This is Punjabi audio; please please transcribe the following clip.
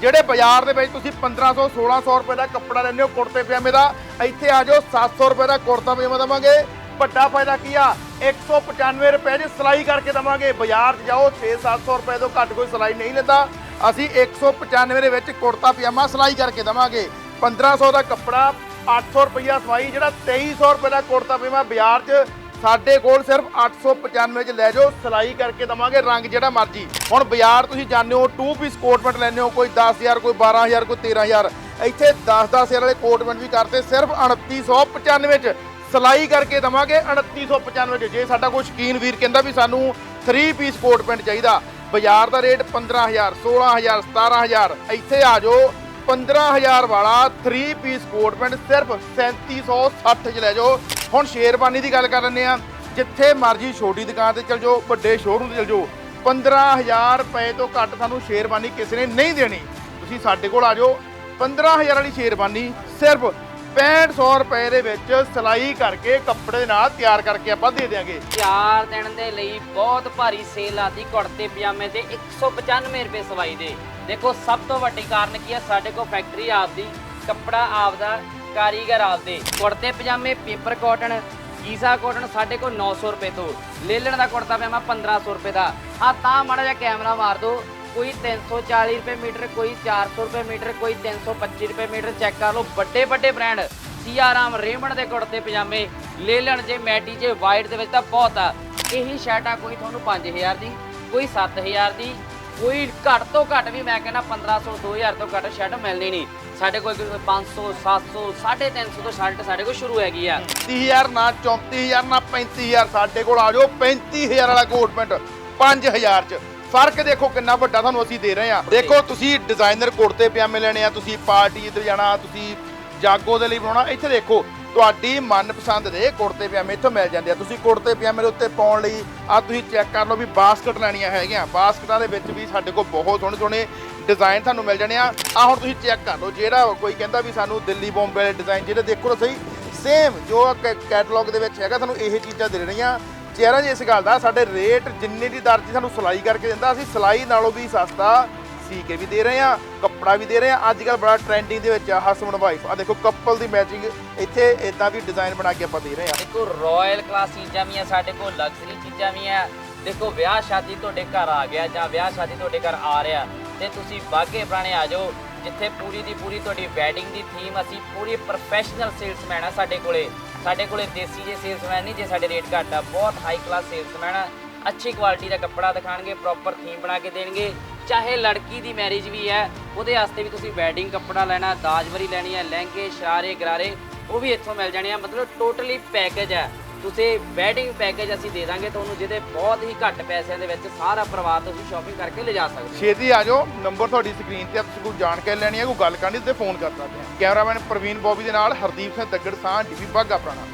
ਜਿਹੜੇ ਬਾਜ਼ਾਰ ਦੇ ਵਿੱਚ ਤੁਸੀਂ 1500 1600 ਰੁਪਏ ਦਾ ਕੱਪੜਾ ਲੈਂਦੇ ਹੋ, ਕੁੜਤੇ, ਪਜਾਮੇ ਦਾ, ਇੱਥੇ ਆ ਜਾਓ 700 ਰੁਪਏ ਦਾ ਕੁੜਤਾ ਪਜਾਮਾ ਦਵਾਂਗੇ। ਵੱਡਾ ਫਾਇਦਾ ਕੀ ਆ? 195 ਰੁਪਏ ਦੀ ਸਿਲਾਈ ਕਰਕੇ ਦਵਾਂਗੇ। ਬਾਜ਼ਾਰ 'ਚ ਜਾਓ 6-700 ਰੁਪਏ ਤੋਂ ਘੱਟ ਕੋਈ ਸਿਲਾਈ ਨਹੀਂ ਲੈਂਦਾ। ਅਸੀਂ 195 ਦੇ ਵਿੱਚ ਕੁੜਤਾ, ਪਜਾਮਾ ਸਿਲਾਈ ਕਰਕੇ ਦਵਾਂਗੇ। 1500 ਦਾ ਕੱਪੜਾ 800 ਰੁਪਈਆ ਸਵਾਈ, ਜਿਹੜਾ 2300 ਰੁਪਏ ਦਾ ਕੁੜਤਾ, ਪਜਾਮਾ ਬਾਜ਼ਾਰ 'ਚ ਸਾਡੇ ਕੋਲ ਸਿਰਫ 895 ਚ ਲੈ ਜਾਓ, ਸਿਲਾਈ ਕਰਕੇ ਦਵਾਂਗੇ, ਰੰਗ ਜਿਹੜਾ ਮਰਜ਼ੀ। ਹੁਣ ਬਾਜ਼ਾਰ ਤੁਸੀਂ ਜਾਂਦੇ ਹੋ 2 ਪੀਸ ਕੋਟਮੈਂਟ ਲੈਂਦੇ ਹੋ, ਕੋਈ 10000 ਕੋਈ 12000 ਕੋਈ 13000 ਇੱਥੇ 10-10000 ਵਾਲੇ ਕੋਟਮੈਂਟ ਵੀ ਕਰਤੇ ਸਿਰਫ 2995 ਚ ਸਿਲਾਈ ਕਰਕੇ ਦਵਾਂਗੇ 2995 ਚ। ਜੇ ਸਾਡਾ ਕੋਈ ਸ਼ਕੀਨ ਵੀਰ ਕਹਿੰਦਾ ਵੀ ਸਾਨੂੰ 3 ਪੀਸ ਕੋਟ ਪੈਂਟ ਚਾਹੀਦਾ, ਬਾਜ਼ਾਰ ਦਾ ਰੇਟ 15000 16000 17000 ਇੱਥੇ ਆ ਜਾਓ 15000 ਵਾਲਾ 3 ਪੀਸ ਕੋਟ ਪੈਂਟ ਸਿਰਫ 3760 ਚ ਲੈ ਜਾਓ। ਹੁਣ ਸ਼ੇਰਬਾਨੀ ਦੀ ਗੱਲ ਕਰ ਲੈਂਦੇ ਆ ਜਿੱਥੇ ਮਰਜ਼ੀ ਛੋਟੀ ਦੁਕਾਨ ਤੇ ਚਲ ਜਾਓ, ਵੱਡੇ ਸ਼ੋਰੂਮ ਤੇ ਚਲ ਜਾਓ 15000 ਰੁਪਏ ਤੋਂ ਘੱਟ ਤੁਹਾਨੂੰ ਸ਼ੇਰਬਾਨੀ ਕਿਸੇ ਨੇ ਨਹੀਂ ਦੇਣੀ। ਤੁਸੀਂ ਸਾਡੇ ਕੋਲ ਆ ਜਾਓ 15000 ਵਾਲੀ ਸ਼ੇਰਬਾਨੀ ਸਿਰਫ 6500 ਰੁਪਏ ਦੇ ਵਿੱਚ ਸਿਲਾਈ ਕਰਕੇ, ਕੱਪੜੇ ਦੇ ਨਾਲ ਤਿਆਰ ਕਰਕੇ ਆਪਾਂ ਦੇ ਦਿਆਂਗੇ। ਚਾਰ ਦਿਨ ਦੇ ਲਈ ਬਹੁਤ ਭਾਰੀ ਸੇਲ ਆਦੀ ਕੁੜਤੇ, ਪਜਾਮੇ ਦੇ 195 ਰੁਪਏ ਸਵਾਈ ਦੇ। ਦੇਖੋ, ਸਭ ਤੋਂ ਵੱਡੀ ਕਾਰਨ ਕੀ ਹੈ ਸਾਡੇ ਕੋਲ ਫੈਕਟਰੀ ਆਪਦੀ ਕੱਪੜਾ ਆਪਦਾ ਕਾਰੀਗਰ ਆਪਦੇ। ਕੁੜਤੇ, ਪਜਾਮੇ ਪੇਪਰ ਕਾਟਨ ਗੀਜ਼ਾ ਕਾਟਨ ਸਾਡੇ ਕੋਲ 900 ਰੁਪਏ ਤੋਂ। ਲੇਲਣ ਦਾ ਕੁੜਤਾ ਪਜਾਮਾ 1500 ਰੁਪਏ ਦਾ। ਹਾਂ ਤਾਂ ਮਾੜਾ ਜਿਹਾ ਕੈਮਰਾ ਮਾਰ ਦਿਓ। ਕੋਈ 340 ਰੁਪਏ ਮੀਟਰ, ਕੋਈ 400 ਰੁਪਏ ਮੀਟਰ, ਕੋਈ 325 ਰੁਪਏ ਮੀਟਰ ਚੈੱਕ ਕਰ ਲਓ। ਵੱਡੇ ਵੱਡੇ ਬ੍ਰਾਂਡ ਸੀਆਰਾਮ ਰੇਮੰਡ ਦੇ ਕੁੜਤੇ, ਪਜਾਮੇ। ਲੇਲਣ ਜੇ ਮੈਟੀ ਜੇ ਵਾਈਟ ਦੇ ਵਿੱਚ ਤਾਂ ਬਹੁਤ ਆ। ਇਹੀ ਸ਼ਰਟ ਆ, ਕੋਈ ਤੁਹਾਨੂੰ 5000 ਦੀ, ਕੋਈ 7000 ਦੀ। ਕੋਈ ਘੱਟ ਤੋਂ ਘੱਟ ਵੀ ਮੈਂ ਕਹਿੰਦਾ 1500 2000 ਤੋਂ ਘੱਟ ਸ਼ਰਟ ਮਿਲਣੀ ਨਹੀਂ। ਸਾਡੇ ਕੋਲ 500 700 350 ਤੋਂ ਸ਼ਰਟ ਸਾਡੇ ਕੋਲ ਸ਼ੁਰੂ ਹੈਗੀ ਆ। 30000 ਨਾ 34000 ਨਾ 35000 ਸਾਡੇ ਕੋਲ ਆ ਜਾਓ। 35000 ਵਾਲਾ ਕੋਟ ਪੈਂਟ 5000 ਚ। ਫ਼ਰਕ ਦੇਖੋ ਕਿੰਨਾ ਵੱਡਾ ਤੁਹਾਨੂੰ ਅਸੀਂ ਦੇ ਰਹੇ ਹਾਂ। ਦੇਖੋ, ਤੁਸੀਂ ਡਿਜ਼ਾਈਨਰ ਕੁੜਤੇ ਪਜਾਮੇ ਲੈਣੇ ਆ, ਤੁਸੀਂ ਪਾਰਟੀ ਤੇ ਜਾਣਾ, ਤੁਸੀਂ ਜਾਗੋ ਦੇ ਲਈ ਬਣਾਉਣਾ, ਇੱਥੇ ਦੇਖੋ। ਤੁਹਾਡੀ ਮਨਪਸੰਦ ਦੇ ਕੁੜਤੇ ਪਜਾਮੇ ਇੱਥੋਂ ਮਿਲ ਜਾਂਦੇ ਆ। ਤੁਸੀਂ ਕੁੜਤੇ ਪਜਾਮੇ ਦੇ ਉੱਤੇ ਪਾਉਣ ਲਈ ਆ ਤੁਸੀਂ ਚੈੱਕ ਕਰ ਲਓ ਵੀ ਬਾਸਕਟ ਲੈਣੀਆਂ ਹੈਗੀਆਂ। ਬਾਸਕਟਾਂ ਦੇ ਵਿੱਚ ਵੀ ਸਾਡੇ ਕੋਲ ਬਹੁਤ ਸੋਹਣੇ ਸੋਹਣੇ ਡਿਜ਼ਾਈਨ ਤੁਹਾਨੂੰ ਮਿਲ ਜਾਣੇ ਆ। ਆ ਹੁਣ ਤੁਸੀਂ ਚੈੱਕ ਕਰ ਲਓ, ਜਿਹੜਾ ਕੋਈ ਕਹਿੰਦਾ ਵੀ ਸਾਨੂੰ ਦਿੱਲੀ ਬੰਬੇ ਵਾਲੇ ਡਿਜ਼ਾਈਨ ਜਿਹੜੇ ਦੇਖੋ ਤਾਂ ਸਹੀ ਸੇਮ ਜੋ ਕੈਟਲੌਗ ਦੇ ਵਿੱਚ ਹੈਗਾ ਤੁਹਾਨੂੰ ਇਹ ਚੀਜ਼ਾਂ ਦੇ ਰਹੀਆਂ। ਚਿਹਰਾ ਜੀ ਇਸ ਗੱਲ ਦਾ, ਸਾਡੇ ਰੇਟ ਜਿੰਨੇ ਦੀ ਦਰਜੀ ਸਾਨੂੰ ਸਿਲਾਈ ਕਰਕੇ ਦਿੰਦਾ, ਅਸੀਂ ਸਿਲਾਈ ਨਾਲੋਂ ਵੀ ਸਸਤਾ ਸੀ ਕੇ ਵੀ ਦੇ ਰਹੇ ਆ ਕੱਪੜਾ ਵੀ ਦੇ ਰਹੇ ਆ ਅੱਜ ਕੱਲ ਬੜਾ ਟ੍ਰੈਂਡਿੰਗ ਦੇ ਵਿੱਚ ਆ ਹਸਬੰਡ ਵਾਈਫ ਆ ਦੇਖੋ ਕਪਲ ਦੀ ਮੈਚਿੰਗ ਇੱਥੇ ਇਦਾਂ ਵੀ ਡਿਜ਼ਾਈਨ ਬਣਾ ਕੇ ਆਪਾਂ ਦੇ ਰਹੇ ਆ ਦੇਖੋ ਰਾਇਲ ਕਲਾਸ ਚੀਜ਼ਾਂ ਵੀ ਆ, ਸਾਡੇ ਕੋਲ ਲਗਜ਼ਰੀ ਚੀਜ਼ਾਂ ਵੀ ਆ। ਦੇਖੋ, ਵਿਆਹ ਸ਼ਾਦੀ ਤੁਹਾਡੇ ਘਰ ਆ ਗਿਆ ਜਾਂ ਵਿਆਹ ਸ਼ਾਦੀ ਤੁਹਾਡੇ ਘਰ ਆ ਰਿਹਾ, ਤੇ ਤੁਸੀਂ ਬਾਗੇ ਪੁਰਾਣੇ ਆ ਜਾਓ, ਜਿੱਥੇ ਪੂਰੀ ਦੀ ਪੂਰੀ ਤੁਹਾਡੀ ਵੈਡਿੰਗ ਦੀ ਥੀਮ ਅਸੀਂ ਪੂਰੀ ਪ੍ਰੋਫੈਸ਼ਨਲ ਸੇਲਸਮੈਨ ਆ ਸਾਡੇ ਕੋਲੇ। ਸਾਡੇ ਕੋਲੇ ਦੇਸੀ ਜੇ ਸੇਲਸਮੈਨ ਨਹੀਂ, ਜੇ ਸਾਡੇ ਰੇਟ ਘੱਟ ਆ, ਬਹੁਤ ਹਾਈ ਕਲਾਸ ਸੇਲਸਮੈਨ ਆ। ਅੱਛੀ ਕੁਆਲਿਟੀ ਦਾ ਕੱਪੜਾ ਦਿਖਾਣਗੇ ਪ੍ਰੋਪਰ ਥੀਮ ਬਣਾ ਕੇ ਦੇਣਗੇ। ਚਾਹੇ ਲੜਕੀ ਦੀ ਮੈਰਿਜ ਵੀ ਹੈ ਉਹਦੇ ਵਾਸਤੇ ਵੀ ਤੁਸੀਂ ਵੈਡਿੰਗ ਕੱਪੜਾ ਲੈਣਾ ਦਾਜਵਰੀ ਲੈਣੀ ਹੈ ਲਹਿੰਗੇ ਸ਼ਾਰੇ ਗਰਾਰੇ ਉਹ ਵੀ ਇੱਥੋਂ ਮਿਲ ਜਾਣੇ ਆ। ਮਤਲਬ ਟੋਟਲੀ ਪੈਕੇਜ ਹੈ। ਤੁਸੀਂ ਵੈਡਿੰਗ ਪੈਕੇਜ ਅਸੀਂ ਦੇ ਦਾਂਗੇ ਤੁਹਾਨੂੰ ਜਿਹਦੇ ਬਹੁਤ ਹੀ ਘੱਟ ਪੈਸਿਆਂ ਦੇ ਵਿੱਚ ਸਾਰਾ ਪਰਿਵਾਰ ਤੁਸੀਂ ਸ਼ਾਪਿੰਗ ਕਰਕੇ ਲਿਜਾ ਸਕਦੇ ਹੋ। ਛੇਤੀ ਆ ਜਾਓ ਨੰਬਰ ਤੁਹਾਡੀ ਸਕਰੀਨ ਤੇ ਆ, ਤੁਸੀਂ ਕੋਈ ਜਾਣਕਾਰੀ ਲੈਣੀ ਹੈ ਕੋਈ ਗੱਲ ਕਰਨੀ ਤੇ ਫੋਨ ਕਰ ਸਕਦੇ ਆ ਕੈਮਰਾਮੈਨ ਪ੍ਰਵੀਨ ਬੋਬੀ ਦੇ ਨਾਲ ਹਰਦੀਪ ਸਿੰਘ ਦੱਗੜ ਸਾਹ ਡੀਪੀ ਬਾਗਾ ਪੁਰਾਣਾ।